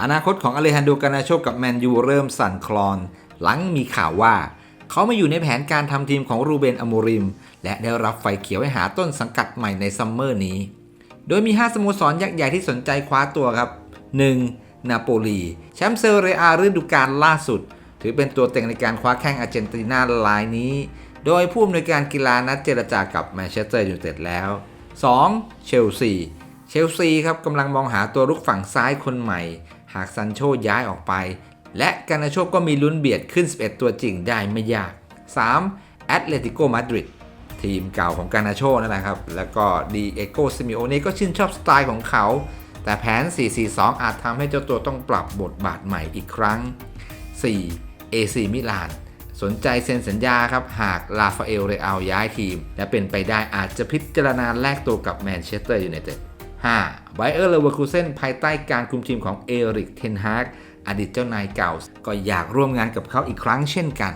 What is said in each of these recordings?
อนาคตของอเลฮันโดกานาโชกับแมนยูเริ่มสั่นคลอน หลังมีข่าวว่า เขามาอยู่ในแผนการทำทีมของรูเบนอโมริม และได้รับไฟเขียวให้หาต้นสังกัดใหม่ในซัมเมอร์นี้ โดยมี 5 สโมสรยักษ์ใหญ่ที่สนใจคว้าตัวครับ 1. นาโปลีแชมป์เซเรียอาฤดูกาลล่าสุด ถือเป็นตัวเต็งในการคว้าแข้งอาร์เจนตินารายนี้ โดยผู้อำนวยการกีฬานัดเจรจากับแมนเชสเตอร์ยูไนเต็ดแล้ว 2. เชลซี เชลซีครับกำลังมองหาตัวลุกฝั่งซ้ายคนใหม่ หากซันโชย้ายออกไป และกานาโชก็มีลุ้นเบียดขึ้น 11 ตัวจริงได้ไม่ยาก 3. แอตเลติโกมาดริดทีมเก่าของกานาโชนั่นแหละครับ แล้วก็ดีเอโกซิมิโอเน่ก็ชื่นชอบสไตล์ของเขา แต่แผน 4-4-2 อาจทำให้เจ้าตัวต้องปรับบทบาทใหม่อีกครั้ง 4. AC มิลานสนใจเซ็นสัญญาครับ หากลาฟาเอลเรอัลย้ายทีม และเป็นไปได้อาจจะพิจารณาแลกตัวกับแมนเชสเตอร์ยูไนเต็ด 5. ไบเออร์เลเวอร์คูเซนภายใต้การคุมทีมของเอริกเทนฮากอดีตเจ้านายเก่า ก็อยากร่วมงานกับเขาอีกครั้งเช่นกัน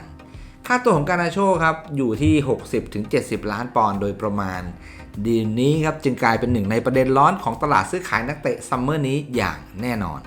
ค่าตัวของการนาโชครับ อยู่ที่ 60-70 ล้านปอนด์โดยประมาณ ดีลนี้ครับจึงกลายเป็นหนึ่งในประเด็นร้อนของตลาดซื้อขายนักเตะซัมเมอร์นี้อย่างแน่นอน